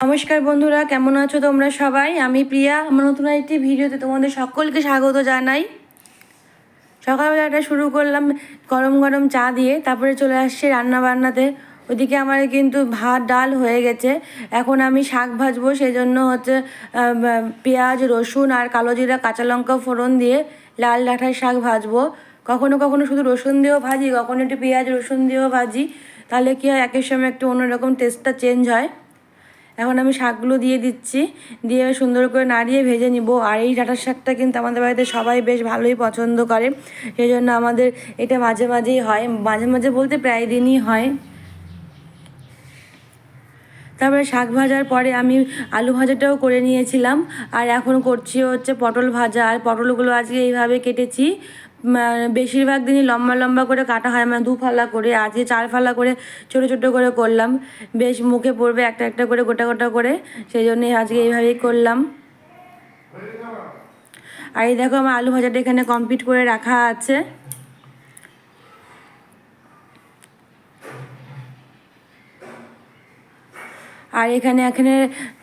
নমস্কার বন্ধুরা, কেমন আছো তোমরা সবাই? আমি প্রিয়া, আমার নতুন একটি ভিডিওতে তোমাদের সকলকে স্বাগত জানাই। সকালবেলাটা শুরু করলাম গরম গরম চা দিয়ে, তারপরে চলে আসছি রান্না বান্নাতে ওইদিকে আমার কিন্তু ভাত, ডাল হয়ে গেছে। এখন আমি শাক ভাজবো সেই জন্য হচ্ছে পেঁয়াজ, রসুন আর কালো জিরা, কাঁচা লঙ্কা ফোড়ন দিয়ে লাল ডাঁটার শাক ভাজবো। কখনো কখনো শুধু রসুন দিয়েও ভাজি, কখনো একটু পেঁয়াজ, রসুন দিয়েও ভাজি। তাহলে কি হয়, একের সময় একটু অন্যরকম টেস্টটা চেঞ্জ হয়। এখন আমি শাকগুলো দিয়ে দিচ্ছি। দিয়ে সুন্দর করে নাড়িয়ে ভেজে নিব। আর এই ডাঁটার শাকটা কিন্তু আমাদের বাড়িতে সবাই বেশ ভালোই পছন্দ করে। সেই জন্য আমাদের এটা মাঝে মাঝেই হয়। মাঝে মাঝে বলতে প্রায় দিনই হয়। তারপরে শাক ভাজার পরে আমি আলু ভাজাটাও করে নিয়েছিলাম। আর এখন করছি হচ্ছে পটল ভাজা। আর পটলগুলো আজকে এইভাবে কেটেছি। বেশিরভাগ দিনই লম্বা লম্বা করে কাটা হয় মানে দু ফালা করে আজকে চার ফালা করে ছোট ছোট করে করলাম, বেশ মুখে পড়বে একটা একটা করে, গোটা গোটা করে সেই জন্যই আজকে এইভাবেই করলাম। আর এই দেখো আমার আলু ভাজাটা এখানে কমপ্লিট করে রাখা আছে। আর এখানে এখানে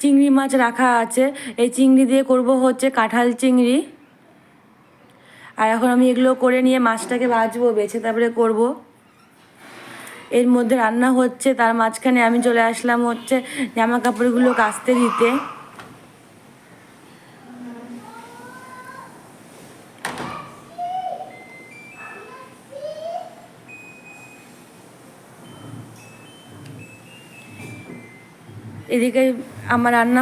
চিংড়ি মাছ রাখা আছে। এই চিংড়ি দিয়ে করব হচ্ছে কাঁঠাল চিংড়ি। আর এখন আমি এগুলো করে নিয়ে মাছটাকে ভাজবো, বেছে তারপরে করব। এর মধ্যে রান্না হচ্ছে, তার মাঝখানে আমি চলে আসলাম হচ্ছে জামা কাপড়গুলো কাচতে দিতে। এদিকে আমার রান্না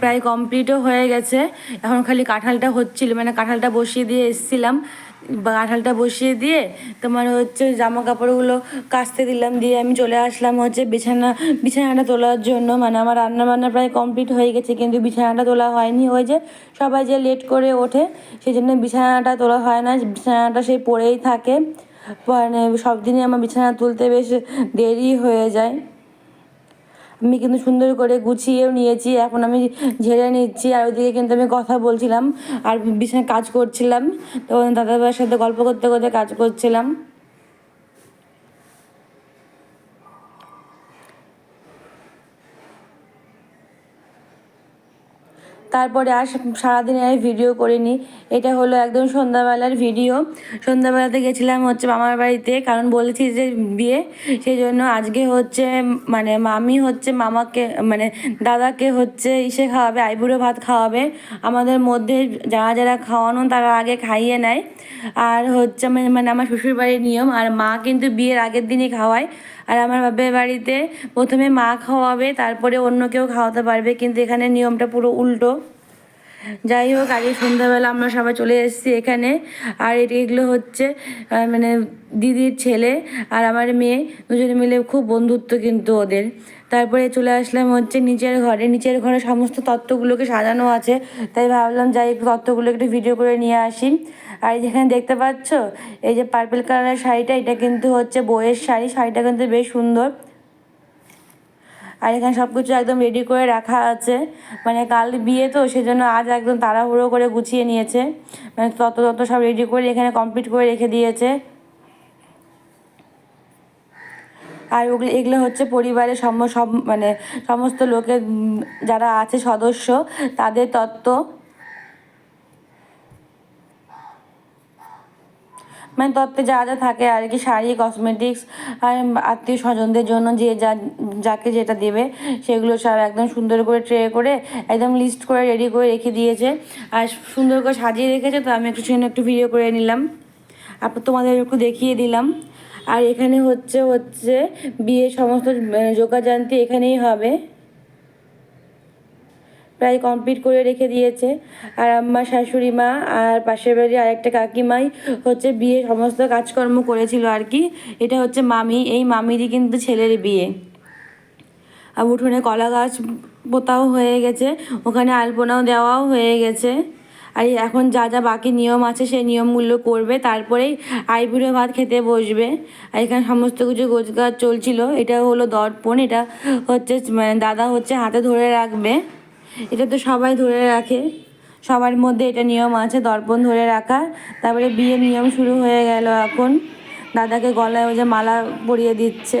প্রায় কমপ্লিটও হয়ে গেছে। এখন খালি কাঁঠালটা হচ্ছিল মানে কাঁঠালটা বসিয়ে দিয়ে এসেছিলাম। কাঁঠালটা বসিয়ে দিয়ে তোমার হচ্ছে জামা কাপড়গুলো কাচতে দিলাম, দিয়ে আমি চলে আসলাম হচ্ছে বিছানা, বিছানাটা তোলার জন্য। মানে আমার রান্না বান্না প্রায় কমপ্লিট হয়ে গেছে, কিন্তু বিছানাটা তোলা হয়নি। ওই যে সবাই যে লেট করে ওঠে সেই জন্য বিছানাটা তোলা হয় না। বিছানাটা সেই পড়েই থাকে। মানে সব দিনই আমার বিছানা তুলতে বেশ দেরি হয়ে যায়। আমি কিন্তু সুন্দর করে গুছিয়েও নিয়েছি, এখন আমি ঝেড়ে নিচ্ছি, আর ওইদিকে কিন্তু আমি কথা বলছিলাম, আর বিছানায় কাজ করছিলাম, তো দাদাভাইয়ের সাথে গল্প করতে করতে কাজ করছিলাম। তারপরে আর সারাদিন আর ভিডিও করিনি। এটা হলো একদম সন্ধ্যাবেলার ভিডিও সন্ধ্যাবেলাতে গেছিলাম হচ্ছে মামার বাড়িতে, কারণ বলেছি যে বিয়ে। সেই জন্য আজকে হচ্ছে মানে মামি হচ্ছে মামাকে মানে দাদাকে হচ্ছে ইসে খাওয়াবে, আইবুড়ো ভাত খাওয়াবে। আমাদের মধ্যে যারা যারা খাওয়ানো তারা আগে খাইয়ে নেয়। আর হচ্ছে মানে মানে আমার শ্বশুরবাড়ির নিয়ম। আর মা কিন্তু বিয়ের আগের দিনই খাওয়ায়। আর আমার বাপের বাড়িতে প্রথমে মা খাওয়াবে, তারপরে অন্য কেউ খাওয়াতে পারবে, কিন্তু এখানে নিয়মটা পুরো উল্টো। যাই হোক আগে সন্ধ্যাবেলা আমরা সবাই চলে এসেছি এখানে, আর এগুলো হচ্ছে মানে দিদির ছেলে আর আমার মেয়ে, দুজনে মিলে খুব বন্ধুত্ব কিন্তু ওদের। তারপরে চলে আসলাম হচ্ছে নিচের ঘরে নিচের ঘরে সমস্ত তত্ত্বগুলোকে সাজানো আছে। তাই ভাবলাম যাই, তত্ত্বগুলো একটু ভিডিও করে নিয়ে আসি। আর যেখানে দেখতে পাচ্ছ, এই যে পার্পেল কালারের শাড়িটা, এটা কিন্তু হচ্ছে বইয়ের শাড়ি। শাড়িটা কিন্তু বেশ সুন্দর। আর এখানে সব কিছু একদম রেডি করে রাখা আছে। মানে কাল বিয়ে তো, সেজন্য আজ একদম তাড়াহুড়ো করে গুছিয়ে নিয়েছে। মানে তত তত সব রেডি করে এখানে কমপ্লিট করে রেখে দিয়েছে। আর ওগুলো, এগুলো হচ্ছে পরিবারের সম, সব মানে সমস্ত লোকের যারা আছে সদস্য, তাদের তত্ত্ব। মানে তত্ত্বে যা যা থাকে আর কি, শাড়ি কসমেটিক্স আর আত্মীয় স্বজনদের জন্য যে যা, যাকে যেটা দেবে, সেগুলো সব একদম সুন্দর করে ট্রে করে, একদম লিস্ট করে রেডি করে রেখে দিয়েছে। আর সুন্দর করে সাজিয়ে রেখেছে, তো আমি একটু সেখানে একটু ভিডিও করে নিলাম। আপনি তোমাদের একটু দেখিয়ে দিলাম। আর এখানে হচ্ছে হচ্ছে বিয়ের সমস্ত যোগাযান্তি এখানেই হবে। প্রায় কমপ্লিট করে রেখে দিয়েছে। আর আমার শাশুড়ি মা আর পাশের বাড়ির আরেকটা কাকিমাই হচ্ছে বিয়ে, সমস্ত কাজকর্ম করেছিল আর কি। এটা হচ্ছে মামি, এই মামিরই কিন্তু ছেলের বিয়ে। আর উঠোনে কলা গাছ পোতাও হয়ে গেছে, ওখানে আলপনাও দেওয়াও হয়ে গেছে। আর এখন যা যা বাকি নিয়ম আছে, সেই নিয়মগুলো করবে, তারপরেই আইবুড়ো ভাত খেতে বসবে। আর এখানে সমস্ত কিছু গোছগাছ চলছিল, এটা হলো দর্পণ, এটা হচ্ছে মানে দাদা হচ্ছে হাতে ধরে রাখবে। এটা তো সবাই ধরে রাখে। সবার মধ্যে এটা নিয়ম আছে, দর্পণ ধরে রাখা। তারপরে বিয়ে নিয়ম শুরু হয়ে গেল এখন। দাদাকে গলায় ওই যে মালা পরিয়ে দিচ্ছে।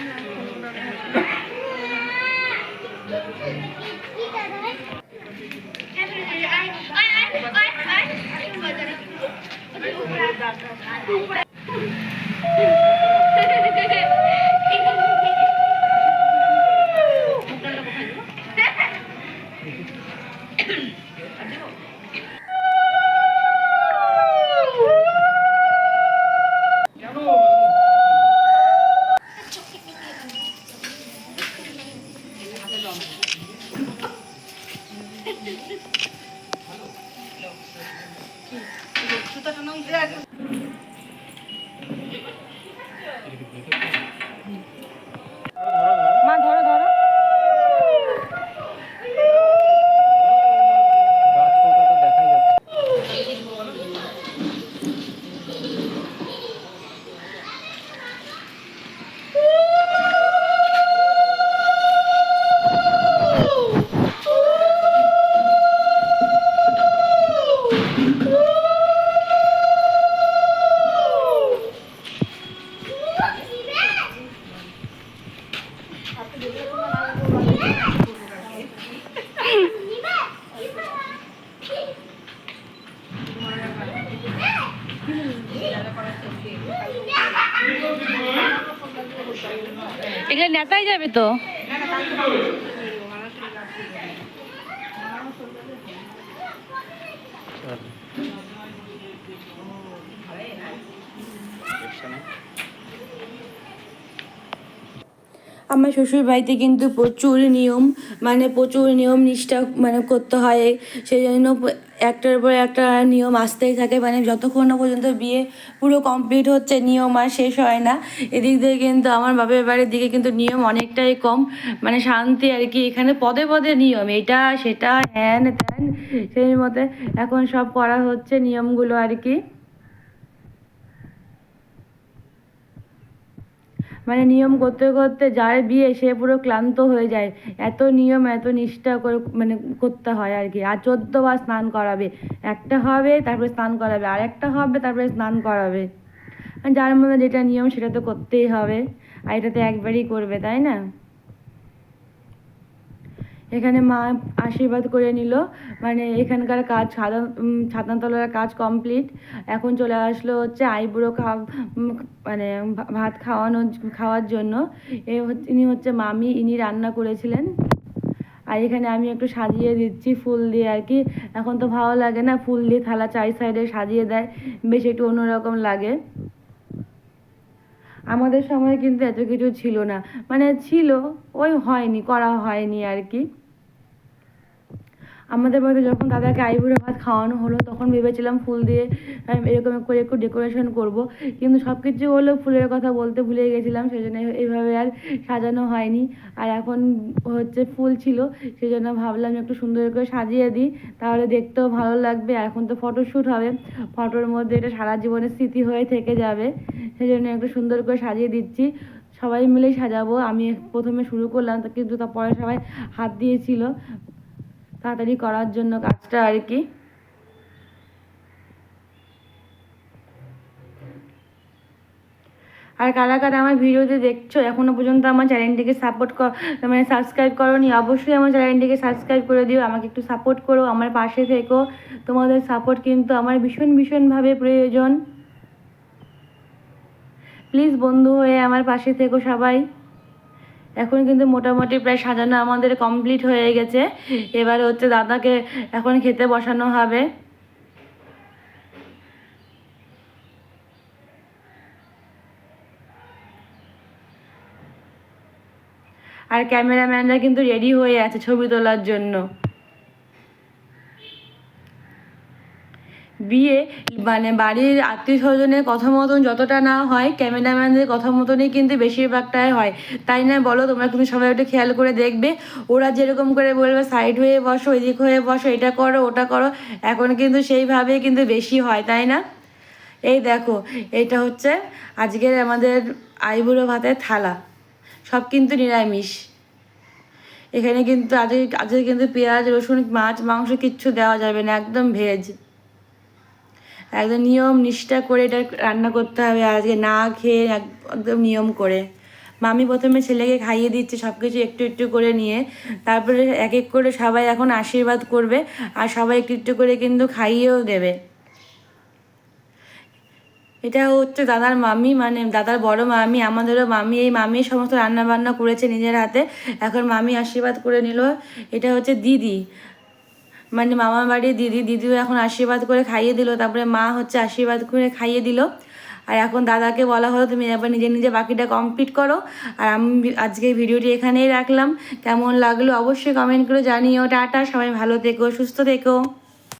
এগুলো নেতাই যাবে তো। আমার শ্বশুর বাড়িতে কিন্তু প্রচুর নিয়ম মানে প্রচুর নিয়ম নিষ্ঠা মানে করতে হয়। সেই জন্য একটার পর একটা নিয়ম আসতেই থাকে মানে যতক্ষণ না পর্যন্ত বিয়ে পুরো কমপ্লিট হচ্ছে, নিয়ম আর শেষ হয় না। এদিক দিয়ে কিন্তু আমার বাপের বাড়ির দিকে কিন্তু নিয়ম অনেকটাই কম। মানে শান্তি আর কি, এখানে পদে পদে নিয়ম, এটা, সেটা, হ্যান, ত্যান, সেই মতে এখন সব করা হচ্ছে নিয়মগুলো আর কি। মানে নিয়ম করতে করতে যার বিয়ে সে পুরো ক্লান্ত হয়ে যায়। এত নিয়ম, এত নিষ্ঠা করে মানে করতে হয় আর কি। আর চোদ্দবার স্নান করাবে। একটা হবে, তারপরে স্নান করাবে। আর একটা হবে, তারপরে স্নান করাবে। যার মধ্যে যেটা নিয়ম, সেটা তো করতেই হবে। আর এটা তো একবারই করবে, তাই না? এখানে মা আশীর্বাদ করে নিল। মানে এখানকার কাজ ছাদা ছাদনাতলার কাজ কমপ্লিট এখন চলে আসলো হচ্ছে আইবুড়ো মানে ভাত খাওয়ানো, খাওয়ার জন্য। এ ইনি হচ্ছে মামি, ইনি রান্না করেছিলেন। আর এখানে আমি একটু সাজিয়ে দিচ্ছি ফুল দিয়ে আর কি। এখন তো ভালো লাগে না, ফুল দিয়ে থালা চারি সাইডে সাজিয়ে দেয়, বেশ একটু অন্যরকম লাগে। আমাদের সময় কিন্তু এত কিছু ছিল না। মানে ছিল, ওই হয়নি, করা হয়নি আর কি। আমাদের বাড়িতে যখন দাদাকে আইবুড়ো ভাত খাওয়ানো হলো, তখন ভেবেছিলাম ফুল দিয়ে এরকম করে একটু ডেকোরেশন করব। কিন্তু সব কিছু হলো ফুলের কথা বলতে ভুলে গেছিলাম সেই জন্য এইভাবে আর সাজানো হয়নি। আর এখন হচ্ছে ফুল ছিল সেই জন্য ভাবলাম একটু সুন্দর করে সাজিয়ে দিই, তাহলে দেখতেও ভালো লাগবে। আর এখন তো ফটোশ্যুট হবে ফটোর মধ্যে এটা সারা জীবনের স্মৃতি হয়ে থেকে যাবে সেই জন্য একটু সুন্দর করে সাজিয়ে দিচ্ছি। সবাই মিলেই সাজাবো, আমি প্রথমে শুরু করলাম, কিন্তু তারপরে সবাই হাত দিয়েছিল। তাড়াতাড়ি করার জন্য কাজটা আর কি। আর কারা কারা আমার ভিডিওতে দেখছ, এখনও পর্যন্ত আমার চ্যানেলটিকে সাপোর্ট কর মানে সাবস্ক্রাইব করোনি, অবশ্যই আমার চ্যানেলটিকে সাবস্ক্রাইব করে দিও, আমাকে একটু সাপোর্ট করো, আমার পাশে থেকো। তোমাদের সাপোর্ট কিন্তু আমার ভীষণ, ভীষণভাবে প্রয়োজন। প্লিজ বন্ধু হয়ে আমার পাশে থেকো সবাই। এখন কিন্তু মোটামুটি প্রায় সাজানো আমাদের কমপ্লিট হয়ে গেছে। এবার হচ্ছে দাদাকে এখন খেতে বসানো হবে। আর ক্যামেরাম্যানরা কিন্তু রেডি হয়ে আছে ছবি তোলার জন্য। বিয়ে মানে বাড়ির আত্মীয় স্বজনের কথা মতন যতটা না হয়, ক্যামেরাম্যানদের কথা মতনই কিন্তু বেশিরভাগটাই হয়। তাই না বলো? তোমরা কিন্তু সবাই একটু খেয়াল করে দেখবে। ওরা যেরকম করে বলবে, সাইড হয়ে বসো, এদিক হয়ে বসো, এটা করো, ওটা করো। এখন কিন্তু সেইভাবেই কিন্তু বেশি হয়, তাই না? এই দেখো, এটা হচ্ছে আজকের আমাদের আইবুড়ো ভাতের থালা। সব কিন্তু নিরামিষ। এখানে কিন্তু আজকে আজকে কিন্তু পেঁয়াজ, রসুন, মাছ, মাংস কিচ্ছু দেওয়া যাবে না, একদম ভেজ। একদম নিয়ম নিষ্ঠা করে এটা রান্না করতে হবে আজকে না খেয়ে এক- একদম নিয়ম করে। মামি প্রথমে ছেলেকে খাইয়ে দিচ্ছে সব কিছু একটু একটু করে নিয়ে। তারপরে এক এক করে সবাই এখন আশীর্বাদ করবে আর সবাই একটু একটু করে কিন্তু খাইয়েও দেবে। এটা হচ্ছে দাদার মামি মানে দাদার বড় মামি, আমাদেরও মামি, এই মামি সমস্ত রান্না বান্না করেছে নিজের হাতে। এখন মামি আশীর্বাদ করে নিল। এটা হচ্ছে দিদি। মানে মামার বাড়ির দিদি, দিদিও এখন আশীর্বাদ করে খাইয়ে দিল, তারপরে মা হচ্ছে আশীর্বাদ করে খাইয়ে দিল। আর এখন দাদাকে বলা হলো, তুমি এবার নিজে নিজে বাকিটা কমপ্লিট করো। আর আমি আজকে ভিডিওটি এখানেই রাখলাম। কেমন লাগল অবশ্যই কমেন্ট করে জানিও। টাটা, সবাই ভালো থেকো, সুস্থ থেকো।